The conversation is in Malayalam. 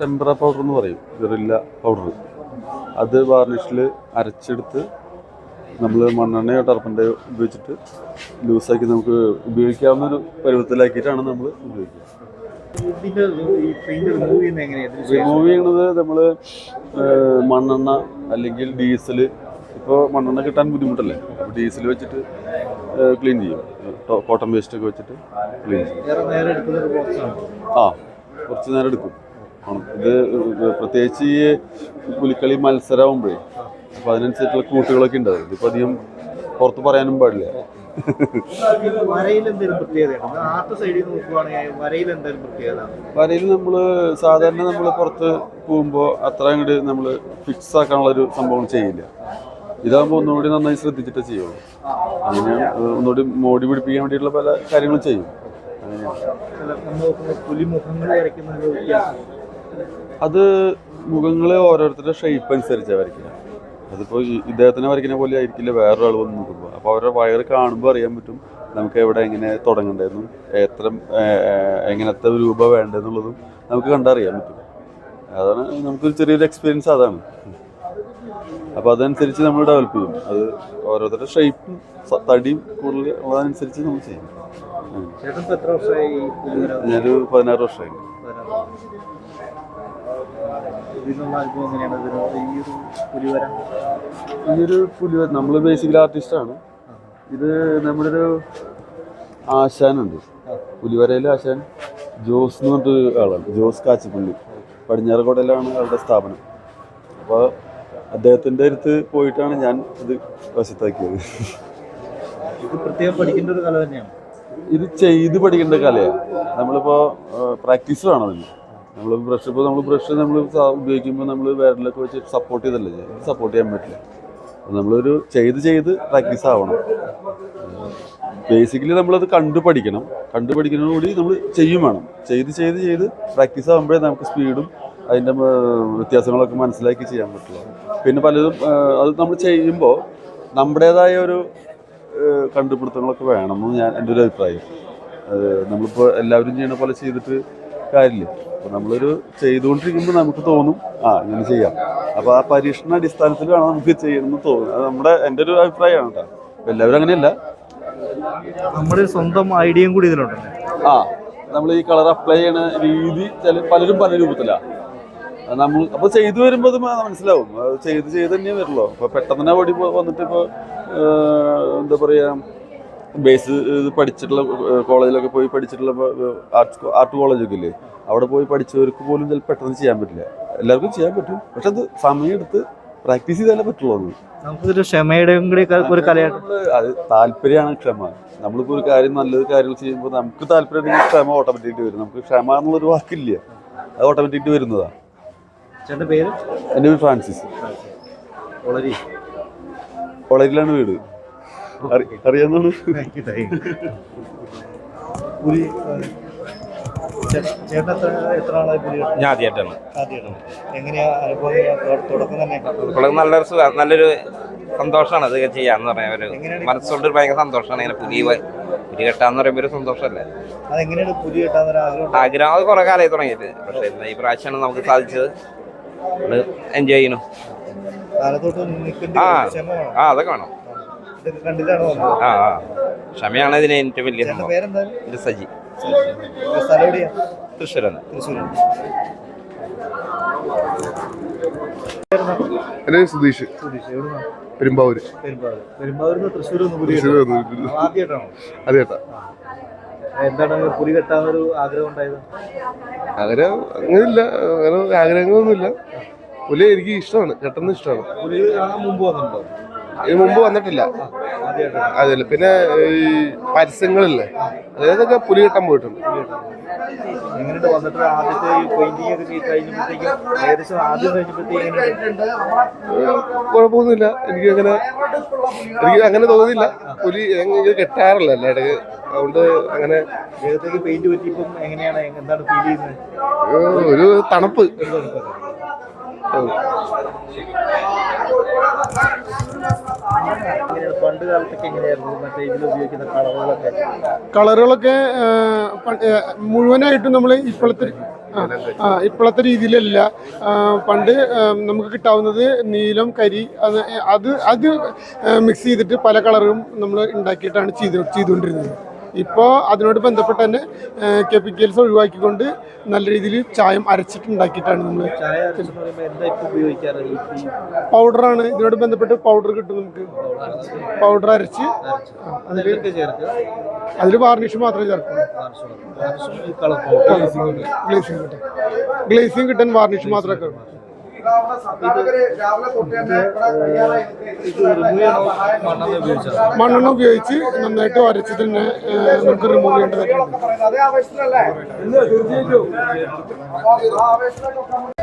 ടെമ്പറ പൗഡർ എന്ന് പറയും. ഗറില്ല പൗഡർ അത് വാർണിഷിൽ അരച്ചെടുത്ത് നമ്മൾ മണ്ണെണ്ണയോ ടർപ്പന്റെയോ ഉപയോഗിച്ചിട്ട് ലൂസാക്കി നമുക്ക് ഉപയോഗിക്കാവുന്ന ഒരു പരുവത്തിലാക്കിയിട്ടാണ് നമ്മൾ ഉപയോഗിക്കുക റിമൂവ് ചെയ്യണത് നമ്മൾ മണ്ണെണ്ണ അല്ലെങ്കിൽ ഡീസൽ ഇപ്പോൾ മണ്ണെണ്ണ കിട്ടാൻ ബുദ്ധിമുട്ടല്ലേ? അപ്പോൾ ഡീസൽ വെച്ചിട്ട് ക്ലീൻ ചെയ്യും. കോട്ടൺ വേസ്റ്റ് ഒക്കെ വെച്ചിട്ട് ക്ലീൻ ചെയ്യും. ആ കുറച്ച് നേരം എടുക്കും. ഇത് പ്രത്യേകിച്ച് ഈ പുലിക്കളി മത്സരമാകുമ്പോഴേ അപ്പം അതിനനുസരിച്ചുള്ള കൂട്ടുകളൊക്കെ ഉണ്ട്. ഇതിപ്പോൾ അധികം പുറത്ത് പറയാനും പാടില്ല. വരയിൽ നമ്മൾ സാധാരണ നമ്മൾ പുറത്ത് പോകുമ്പോൾ അത്ര അങ്ങോട്ട് നമ്മൾ ഫിക്സ് ആക്കാനുള്ള ഒരു സംഭവം ചെയ്യില്ല. ഇതാകുമ്പോൾ ഒന്നുകൂടി നന്നായി ശ്രദ്ധിച്ചിട്ടേ ചെയ്യുള്ളൂ. അങ്ങനെ ഒന്നുകൂടി മോടി പിടിപ്പിക്കാൻ വേണ്ടിയിട്ടുള്ള പല കാര്യങ്ങളും ചെയ്യും. അങ്ങനെയാണ്. പുലിമുഖങ്ങൾ അത് മുഖങ്ങൾ ഓരോരുത്തരുടെ ഷേപ്പ് അനുസരിച്ചാണ് വരയ്ക്കുക. അതിപ്പോൾ ഇദ്ദേഹത്തിനെ വരയ്ക്കുന്ന പോലെ ആയിരിക്കില്ല വേറൊരാൾ വന്ന് നോക്കുമ്പോൾ അപ്പോൾ അവരുടെ വയറ് കാണുമ്പോൾ അറിയാൻ പറ്റും നമുക്ക് എവിടെ എങ്ങനെ തുടങ്ങേണ്ടതെന്നും എത്ര എങ്ങനത്തെ രൂപ വേണ്ടതെന്നുള്ളതും നമുക്ക് കണ്ടറിയാൻ പറ്റും. അതാണ് നമുക്കൊരു ചെറിയൊരു എക്സ്പീരിയൻസ് അതാണ്. അപ്പോൾ അതനുസരിച്ച് നമ്മൾ ഡെവലപ്പ് ചെയ്യും. അത് ഓരോരുത്തരുടെ ഷേപ്പും തടിയും കൂടുതൽ ഉള്ളതനുസരിച്ച് നമ്മൾ ചെയ്യും. ഞാനൊരു പതിനാറ് വർഷമായി. ഇതിനുള്ള അനുഭവം എങ്ങനെയാണ് ഇതിന് ഈ ഒരു ഈ പുലി നമ്മൾ ബേസിക്കലി ആർട്ടിസ്റ്റാണ് ഇത് നമ്മുടെ ഒരു ആശാനുണ്ട്. പുലിവരയിലെ ആശാൻ ജോസ് എന്ന് പറഞ്ഞിട്ട് ആളാണ്. ജോസ് കാച്ചിപ്പള്ളി. പടിഞ്ഞാറക്കോടയിലാണ് അവരുടെ സ്ഥാപനം. അപ്പോൾ അദ്ദേഹത്തിന്റെ അടുത്ത് പോയിട്ടാണ് ഞാൻ ഇത് വശത്താക്കിയത്. ഇത് പ്രത്യേകം പഠിക്കേണ്ട ഒരു കല തന്നെയാണ്. ഇത് ചെയ്ത് പഠിക്കേണ്ട കലയാണ്. നമ്മളിപ്പോൾ പ്രാക്ടീസ് വേണം അതിന്. നമ്മൾ ബ്രഷ് ഇപ്പോൾ നമ്മൾ ബ്രഷ് നമ്മൾ ഉപയോഗിക്കുമ്പോൾ നമ്മൾ വിരലൊക്കെ വെച്ച് സപ്പോർട്ട് ചെയ്തല്ലേ സപ്പോർട്ട് ചെയ്യാൻ പറ്റില്ല. നമ്മളൊരു ചെയ്ത് ചെയ്ത് പ്രാക്ടീസ് ആവണം. ബേസിക്കലി നമ്മളത് കണ്ടു പഠിക്കണം. കണ്ടു പഠിക്കുന്നതോടുകൂടി നമ്മൾ ചെയ്യും വേണം. ചെയ്ത് ചെയ്ത് ചെയ്ത് പ്രാക്ടീസ് ആകുമ്പോഴേ നമുക്ക് സ്പീഡും അതിന്റെ വ്യത്യാസങ്ങളൊക്കെ മനസ്സിലാക്കി ചെയ്യാൻ പറ്റുള്ളൂ. പിന്നെ പലതും അത് നമ്മൾ ചെയ്യുമ്പോൾ നമ്മുടേതായ ഒരു കണ്ടുപിടുത്തങ്ങളൊക്കെ വേണമെന്ന് ഞാൻ എന്റെ ഒരു അഭിപ്രായം. നമ്മളിപ്പോൾ എല്ലാവരും ചെയ്യുന്ന പോലെ ചെയ്തിട്ട് കാര്യമില്ല അപ്പോൾ നമ്മളൊരു ചെയ്തുകൊണ്ടിരിക്കുമ്പോൾ നമുക്ക് തോന്നും ആ ഇങ്ങനെ ചെയ്യാം. അപ്പോൾ ആ പരീക്ഷണ അടിസ്ഥാനത്തിൽ വേണം നമുക്ക് ചെയ്യണമെന്ന് തോന്നും അത് നമ്മുടെ എന്റെ ഒരു അഭിപ്രായമാണ് കേട്ടോ. എല്ലാവരും അങ്ങനെയല്ല. നമ്മുടെ സ്വന്തം ഐഡിയയും കൂടി ഇതിലുണ്ട് ആ നമ്മൾ ഈ കളർ അപ്ലൈ ചെയ്യണ രീതി ചില പലരും പല രൂപത്തിലാണ് നമ്മൾ അപ്പോൾ ചെയ്തു വരുമ്പോൾ അത് മനസ്സിലാവും. ചെയ്ത് ചെയ്ത് തന്നെ വരുള്ളൂ. അപ്പോൾ പെട്ടെന്ന് തന്നെ ഓടി വന്നിട്ട് ഇപ്പോൾ എന്താ പറയുക ബേസ് പഠിച്ചിട്ടുള്ള കോളേജിലൊക്കെ പോയി പഠിച്ചിട്ടുള്ള ആർട്സ് ആർട്ട് കോളേജൊക്കെ ഇല്ലേ? അവിടെ പോയി പഠിച്ചവർക്ക് പോലും ചിലപ്പോൾ പെട്ടെന്ന് ചെയ്യാൻ പറ്റില്ല. എല്ലാവർക്കും ചെയ്യാൻ പറ്റും. പക്ഷെ അത് സമയമെടുത്ത് പ്രാക്ടീസ് ചെയ്താലേ പറ്റുള്ളൂ അത് നമുക്കിതൊരു ക്ഷമയുടെയും കൂടി ക- ഒരു കലയാണ് നമ്മൾ അത് താല്പര്യമാണ് ക്ഷമ. നമ്മളിപ്പോൾ ഒരു കാര്യം നല്ലൊരു കാര്യങ്ങൾ ചെയ്യുമ്പോൾ നമുക്ക് താല്പര്യം ക്ഷമ ഓട്ടോമാറ്റിക് വരും. നമുക്ക് ക്ഷമ എന്നുള്ളൊരു വാക്കില്ല. അത് ഓട്ടോമാറ്റിക് വരുന്നതാണ് ചേട്ടന്റെ പേര്? എന്റെ വീട് ഫ്രാൻസിസ്. വളരിലാണ് വീട്. അറിയാവുന്നതാണ്. പുലി ചേട്ടൻ എത്ര എത്ര ആളായി പുലി ഞാൻ ആദ്യമായിട്ടാണ് ആദ്യമായിട്ടാണ് എങ്ങനെയാ അനുഭവം? എങ്ങനെയാ? തുടക്കം തന്നെ? നല്ലൊരു സുഖ നല്ലൊരു സന്തോഷമാണ് അത് ചെയ്യാന്ന് പറയാൻ ഒരു മനസ്സുകൊണ്ട് ഒരു ഭയങ്കര സന്തോഷമാണ്. ഇങ്ങനെ പുലി പുലി കെട്ടാന്ന് പറയുമ്പോൾ ഒരു സന്തോഷമല്ലേ? അതെങ്ങനെയാണ് പുലി കിട്ടാൻ ഒരു ആഗ്രഹം അത് കുറെ കാലമായി തുടങ്ങിയിട്ട്. പക്ഷേ ഇന്ന് ഈ പ്രാവശ്യമാണ് നമുക്ക് സാധിച്ചത്. എൻജോയ് ചെയ്യണം ആ. അതൊക്കെ വേണം. കണ്ടിട്ടാണ് വന്നത്? ആ ആ. ക്ഷമയാണ് ഇതിന് ഏറ്റവും വലിയ ചേട്ടന്റെ സംഭവം. പേരെന്താണ്? ഇത് സജി. സ്ഥലം എവിടെയാ? തൃശ്ശൂരാണ് പേര് സുധീഷ്. സുധീഷ് എവിടുന്നാ? പെരുമ്പാവൂര്. പെരുമ്പാവൂർ പെരുമ്പാവൂരിൽ നിന്ന് തൃശ്ശൂർ ഒന്ന് പുലി തൃശ്ശൂർ കെട്ടാൻ. വന്നു. ആദ്യമായിട്ടാണോ? അതെ ചേട്ടാ എന്താണ് പുലി ആഗ്രഹം ഉണ്ടായത്? അങ്ങനെയില്ല. അങ്ങനെ ആഗ്രഹങ്ങളൊന്നുമില്ല. പുലി എനിക്ക് ഇഷ്ടമാണ്. ചേട്ടന് ഇഷ്ടമാണ്. പുലി കാണാൻ മുമ്പ് വന്നിട്ടുണ്ടോ? ഇതിന് മുമ്പ് വന്നിട്ടില്ല. അതിൽ പിന്നെ ഈ പരസ്യങ്ങളില്ലേ? അതായതൊക്കെ പുലികെട്ടം പോയിട്ടുണ്ട്? എങ്ങനെയുണ്ട് വന്നിട്ട് ആദ്യത്തെ ഈ പെയിന്റിംഗ് ഒക്കെ കഴിഞ്ഞപ്പോഴത്തേക്കും ഏകദേശം ആദ്യം കഴിഞ്ഞപ്പോഴത്തേക്കും കുഴപ്പമൊന്നുമില്ല. എനിക്ക് അങ്ങനെ എനിക്ക് അങ്ങനെ തോന്നുന്നില്ല പുലി ഇത് കെട്ടാറില്ല അല്ലേ ഇടയ്ക്ക് അതുകൊണ്ട് അങ്ങനെ ദേഹത്തേക്ക് പെയിന്റ് പറ്റിയപ്പം എങ്ങനെയാണ്? എന്താണ് ഫീൽ ചെയ്യുന്നത്? ഒരു തണുപ്പ്. ഒരു തണുപ്പൊക്കെ. പണ്ട് കാലത്തൊക്കെ എങ്ങനെയായിരുന്നു മറ്റേ ഇതിൽ ഉപയോഗിക്കുന്ന കളറുകളൊക്കെ കളറുകളൊക്കെ മുഴുവനായിട്ടും നമ്മൾ ഇപ്പോഴത്തെ ആ ഇപ്പോഴത്തെ രീതിയിലല്ല. പണ്ട് നമുക്ക് കിട്ടാവുന്നത് നീലം കരി അത് അത് അത് മിക്സ് ചെയ്തിട്ട് പല കളറും നമ്മൾ ഉണ്ടാക്കിയിട്ടാണ് ചെയ്ത് ചെയ്തുകൊണ്ടിരുന്നത്. ഇപ്പോൾ അതിനോട് ബന്ധപ്പെട്ട് തന്നെ കെമിക്കൽസ് ഒഴിവാക്കിക്കൊണ്ട് നല്ല രീതിയിൽ ചായം അരച്ചിട്ടുണ്ടാക്കിയിട്ടാണ് നമ്മൾ പൗഡറാണ്. ഇതിനോട് ബന്ധപ്പെട്ട് പൗഡർ കിട്ടും നമുക്ക്. പൗഡർ അരച്ച് അതിൽ വാർണിഷ് മാത്രമേ ചേർക്കുള്ളൂ ഗ്ലേസിങ് കിട്ടാൻ ഗ്ലേസിങ് കിട്ടാൻ വാർണിഷ് മാത്രമേ മണ്ണെണ്ണ ഉപയോഗിച്ച് നന്നായിട്ട് വരച്ച് തന്നെ നമുക്ക് റിമൂവ് ചെയ്യേണ്ടതായിട്ടുണ്ട്